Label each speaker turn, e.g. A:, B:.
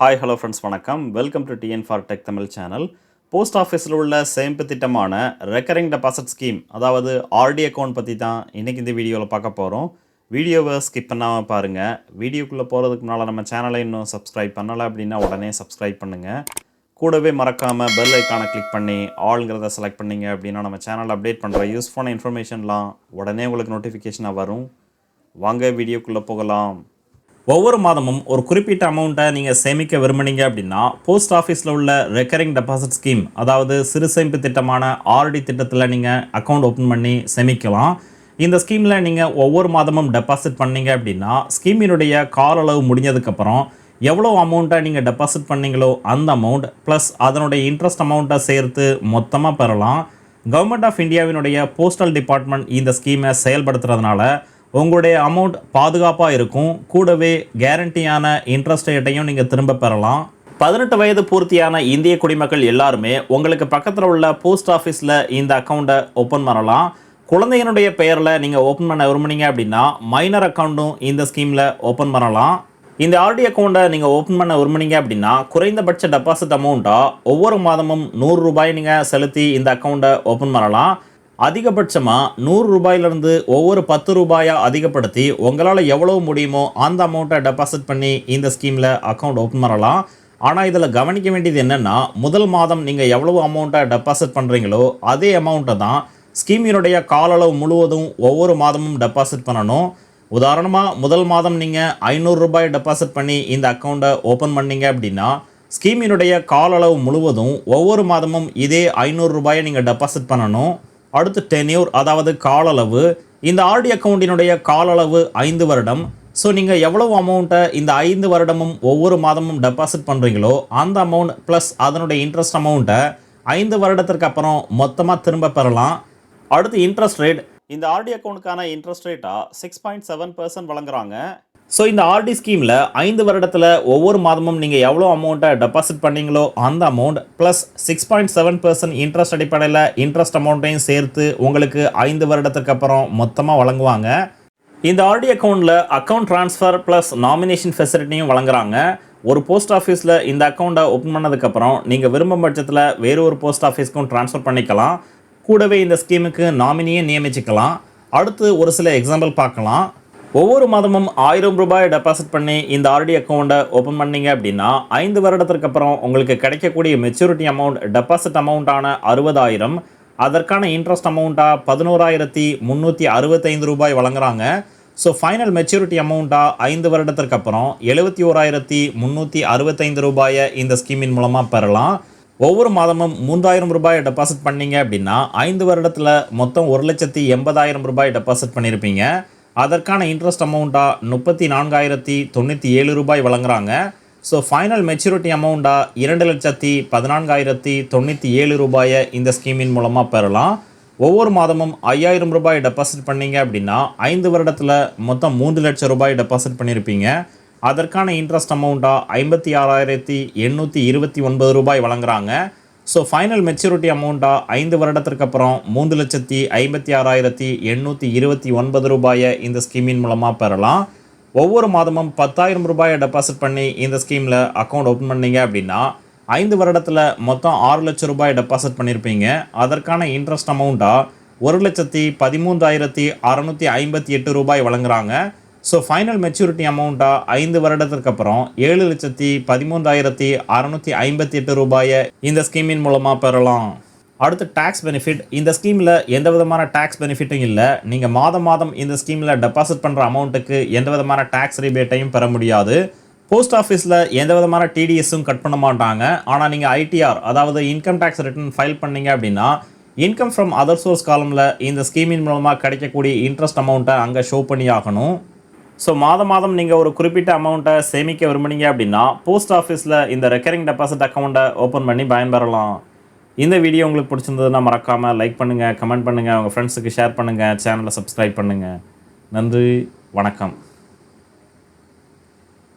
A: Hi hello friends வணக்கம். Welcome to TN for tech Tamil channel post ஆஃபீஸில் உள்ள சேமிப்பு திட்டமான ரெக்கரிங் டெபாசிட் ஸ்கீம் அதாவது ஆர்டி அக்கௌண்ட் பற்றி தான் இன்றைக்கி இந்த வீடியோவில் பார்க்க போகிறோம் வீடியோவை ஸ்கிப் பண்ணாமல் பாருங்கள் வீடியோக்குள்ளே போகிறதுக்கு முன்னால் நம்ம சேனலை இன்னும் சப்ஸ்கிரைப் பண்ணலை அப்படின்னா உடனே சப்ஸ்கிரைப் பண்ணுங்கள் கூடவே மறக்காமல் பெல் ஐக்கானை கிளிக் பண்ணி ஆளுங்கிறத செலக்ட் பண்ணீங்க அப்படின்னா நம்ம சேனல் அப்டேட் பண்ணுற யூஸ்ஃபுல்லான இன்ஃபர்மேஷன்லாம் உடனே உங்களுக்கு நோட்டிஃபிகேஷனாக வரும். வாங்க வீடியோக்குள்ளே போகலாம். ஒவ்வொரு மாதமும் ஒரு குறிப்பிட்ட அமௌண்ட்டை நீங்கள் சேமிக்க விரும்புனீங்க அப்படின்னா போஸ்ட் ஆஃபீஸில் உள்ள ரெக்கரிங் டெபாசிட் ஸ்கீம் அதாவது சிறு சேமிப்பு திட்டமான ஆர்டி திட்டத்தில் நீங்கள் அக்கௌண்ட் ஓப்பன் பண்ணி சேமிக்கலாம். இந்த ஸ்கீமில் நீங்கள் ஒவ்வொரு மாதமும் டெபாசிட் பண்ணீங்க அப்படின்னா ஸ்கீமினுடைய கால அளவு முடிஞ்சதுக்கப்புறம் எவ்வளோ அமௌண்ட்டை நீங்கள் டெபாசிட் பண்ணீங்களோ அந்த அமௌண்ட் ப்ளஸ் அதனுடைய இன்ட்ரெஸ்ட் அமௌண்ட்டை சேர்த்து மொத்தமாக பெறலாம். கவர்மெண்ட் ஆஃப் இந்தியாவினுடைய போஸ்டல் டிபார்ட்மெண்ட் இந்த ஸ்கீமை செயல்படுத்துறதுனால உங்களுடைய அமௌண்ட் பாதுகாப்பாக இருக்கும். கூடவே கேரண்டியான இன்ட்ரெஸ்ட் ரேட்டையும் நீங்கள் திரும்ப பெறலாம். பதினெட்டு வயது பூர்த்தியான இந்திய குடிமக்கள் எல்லாருமே உங்களுக்கு பக்கத்தில் உள்ள போஸ்ட் ஆஃபீஸில் இந்த அக்கௌண்ட்டை ஓப்பன் பண்ணலாம். குழந்தையினுடைய பெயரில் நீங்கள் ஓப்பன் பண்ண விரும்புனீங்க அப்படின்னா மைனர் அக்கௌண்ட்டும் இந்த ஸ்கீமில் ஓப்பன் பண்ணலாம். இந்த ஆர்டி அக்கௌண்ட்டை நீங்கள் ஓப்பன் பண்ண விரும்புனீங்க அப்படின்னா குறைந்தபட்ச டெபாசிட் அமௌண்ட்டாக ஒவ்வொரு மாதமும் நூறு ரூபாய் நீங்கள் செலுத்தி இந்த அக்கௌண்ட்டை ஓப்பன் பண்ணலாம். அதிகபட்சமாக நூறு ரூபாயிலிருந்து ஒவ்வொரு பத்து ரூபாயாக அதிகப்படுத்தி உங்களால் எவ்வளோ முடியுமோ அந்த அமௌண்ட்டை டெபாசிட் பண்ணி இந்த ஸ்கீமில் அக்கௌண்ட் ஓப்பன் பண்ணலாம். ஆனால் இதில் கவனிக்க வேண்டியது என்னென்னா முதல் மாதம் நீங்கள் எவ்வளவு அமௌண்ட்டை டெபாசிட் பண்ணுறீங்களோ அதே அமௌண்ட்டை தான் ஸ்கீமினுடைய கால அளவு முழுவதும் ஒவ்வொரு மாதமும் டெபாசிட் பண்ணணும். உதாரணமாக முதல் மாதம் நீங்கள் ஐநூறு ரூபாய் டெபாசிட் பண்ணி இந்த அக்கௌண்ட்டை ஓப்பன் பண்ணீங்க அப்படின்னா ஸ்கீமினுடைய கால அளவு முழுவதும் ஒவ்வொரு மாதமும் இதே ஐநூறு ரூபாயை நீங்கள் டெபாசிட் பண்ணணும். அடுத்து டென்யூர் அதாவது கால அளவு இந்த ஆர்டி அக்கௌண்டினுடைய கால அளவு ஐந்து வருடம். ஸோ நீங்கள் எவ்வளவு அமௌண்ட்டை இந்த ஐந்து வருடமும் ஒவ்வொரு மாதமும் டெபாசிட் பண்ணுறீங்களோ அந்த அமௌண்ட் ப்ளஸ் அதனுடைய இன்ட்ரெஸ்ட் அமௌண்ட்டை ஐந்து வருடத்திற்கு அப்புறம் மொத்தமாக திரும்ப பெறலாம். அடுத்து இன்ட்ரெஸ்ட் ரேட் இந்த ஆர்டி அக்கௌண்ட்டுக்கான இன்ட்ரெஸ்ட் ரேட்டாக சிக்ஸ் பாயிண்ட் செவன் பர்சன்ட் வழங்குறாங்க. ஸோ இந்த ஆர்டி ஸ்கீமில் ஐந்து வருடத்தில் ஒவ்வொரு மாதமும் நீங்கள் எவ்வளோ அமௌண்ட்டை டெபாசிட் பண்ணீங்களோ அந்த amount plus six point seven percent interest அடிப்படையில் இன்ட்ரெஸ்ட் அமௌண்ட்டையும் சேர்த்து உங்களுக்கு ஐந்து வருடத்துக்கு அப்புறம் மொத்தமாக வழங்குவாங்க. இந்த ஆர்டி அக்கௌண்ட்டில் அக்கௌண்ட் ட்ரான்ஸ்ஃபர் ப்ளஸ் நாமினேஷன் ஃபெசிலிட்டியும் வழங்குறாங்க. ஒரு போஸ்ட் ஆஃபீஸில் இந்த அக்கௌண்ட்டை ஓப்பன் பண்ணதுக்கப்புறம் நீங்கள் விரும்பும் பட்சத்தில் வேறு ஒரு போஸ்ட் ஆஃபீஸ்க்கும் ட்ரான்ஸ்ஃபர் பண்ணிக்கலாம். கூடவே இந்த ஸ்கீமுக்கு நாமினியை நியமிச்சிக்கலாம். அடுத்து ஒரு சில எக்ஸாம்பிள் பார்க்கலாம். ஒவ்வொரு மாதமும் ஆயிரம் ரூபாய் டெபாசிட் பண்ணி இந்த ஆர்டி அக்கௌண்ட்டை ஓப்பன் பண்ணீங்க அப்படின்னா ஐந்து வருடத்திற்கு அப்புறம் உங்களுக்கு கிடைக்கக்கூடிய மெச்சூரிட்டி அமௌண்ட் டெபாசிட் அமௌண்ட்டான அறுபதாயிரம். அதற்கான இன்ட்ரெஸ்ட் அமௌண்ட்டாக பதினோராயிரத்தி முந்நூற்றி அறுபத்தைந்து ரூபாய் வழங்குறாங்க. ஸோ ஃபைனல் மெச்சூரிட்டி அமௌண்ட்டாக ஐந்து வருடத்திற்கு அப்புறம் எழுபத்தி ஓராயிரத்தி முந்நூற்றி அறுபத்தைந்து ரூபாயை இந்த ஸ்கீமின் மூலமாக பெறலாம். ஒவ்வொரு மாதமும் மூன்றாயிரம் ரூபாய் டெபாசிட் பண்ணீங்க அப்படின்னா ஐந்து வருடத்தில் மொத்தம் ஒரு லட்சத்தி எண்பதாயிரம் ரூபாய் டெபாசிட் பண்ணியிருப்பீங்க அதற்கான இன்ட்ரெஸ்ட் அமௌண்ட்டாக முப்பத்தி நான்காயிரத்தி தொண்ணூற்றி ஏழு ரூபாய் வழங்குறாங்க. ஸோ ஃபைனல் மெச்சூரிட்டி அமௌண்ட்டாக இரண்டு லட்சத்தி பதினான்காயிரத்தி தொண்ணூற்றி ஏழு ரூபாயை இந்த ஸ்கீமின் மூலமாக பெறலாம். ஒவ்வொரு மாதமும் ஐயாயிரம் ரூபாய் டெபாசிட் பண்ணீங்க அப்படின்னா ஐந்து வருடத்தில் மொத்தம் மூன்று லட்சம் ரூபாய் டெபாசிட் பண்ணியிருப்பீங்க அதற்கான இன்ட்ரெஸ்ட் அமௌண்ட்டாக ஐம்பத்தி ஆறாயிரத்தி எண்ணூற்றி இருபத்தி ஒன்பது ரூபாய் வழங்குறாங்க. ஸோ ஃபைனல் மெச்சூரிட்டி அமௌண்ட்டாக ஐந்து வருடத்திற்கு அப்புறம் மூன்று லட்சத்தி ஐம்பத்தி ஆறாயிரத்தி எண்ணூற்றி இருபத்தி ஒன்பது ரூபாயை இந்த ஸ்கீமின் மூலமாக பெறலாம். ஒவ்வொரு மாதமும் பத்தாயிரம் ரூபாயை டெபாசிட் பண்ணி இந்த ஸ்கீமில் அக்கௌண்ட் ஓப்பன் பண்ணீங்க அப்படின்னா ஐந்து வருடத்தில் மொத்தம் ஆறு லட்சம் ரூபாய் டெபாசிட் பண்ணியிருப்பீங்க அதற்கான இன்ட்ரெஸ்ட் அமௌண்ட்டாக ஒரு லட்சத்தி பதிமூன்றாயிரத்தி அறநூற்றி ஐம்பத்தி எட்டு ரூபாய் வழங்குறாங்க. ஸோ ஃபைனல் மெச்சூரிட்டி அமௌண்ட்டாக ஐந்து வருடத்திற்கு அப்புறம் ஏழு லட்சத்தி பதிமூன்றாயிரத்தி அறநூற்றி ஐம்பத்தி எட்டு ரூபாயை இந்த ஸ்கீமின் மூலமாக பெறலாம். அடுத்து டேக்ஸ் பெனிஃபிட் இந்த ஸ்கீமில் எந்த விதமான டேக்ஸ் பெனிஃபிட்டும் இல்லை. நீங்கள் மாதம் மாதம் இந்த ஸ்கீமில் டெபாசிட் பண்ணுற அமௌண்ட்டுக்கு எந்த விதமான டேக்ஸ் ரிபேட்டையும் பெற முடியாது. போஸ்ட் ஆஃபீஸில் எந்த விதமான டிடிஎஸும் கட் பண்ண மாட்டாங்க. ஆனால் நீங்கள் ஐடிஆர் அதாவது இன்கம் டேக்ஸ் ரிட்டர்ன் ஃபைல் பண்ணீங்க அப்படின்னா இன்கம் ஃப்ரம் அதர் சோர்ஸ் காலமில் இந்த ஸ்கீமின் மூலமாக கிடைக்கக்கூடிய இன்ட்ரெஸ்ட் அமௌண்ட்டை அங்கே ஷோ பண்ணி ஆகணும் ஸோ மாதம் மாதம் நீங்கள் ஒரு குறிப்பிட்ட அமௌண்ட்டை சேமிக்க விரும்புனீங்க அப்படின்னா போஸ்ட் ஆஃபீஸில் இந்த ரெக்கரிங் டெபாசிட் அக்கௌண்ட்டை ஓப்பன் பண்ணி பயன்பெறலாம். இந்த வீடியோ உங்களுக்கு பிடிச்சிருந்ததுன்னா மறக்காமல் லைக் பண்ணுங்கள் கமெண்ட் பண்ணுங்கள் உங்கள் ஃப்ரெண்ட்ஸுக்கு ஷேர் பண்ணுங்கள் சேனலை சப்ஸ்கிரைப் பண்ணுங்கள் நன்றி வணக்கம்.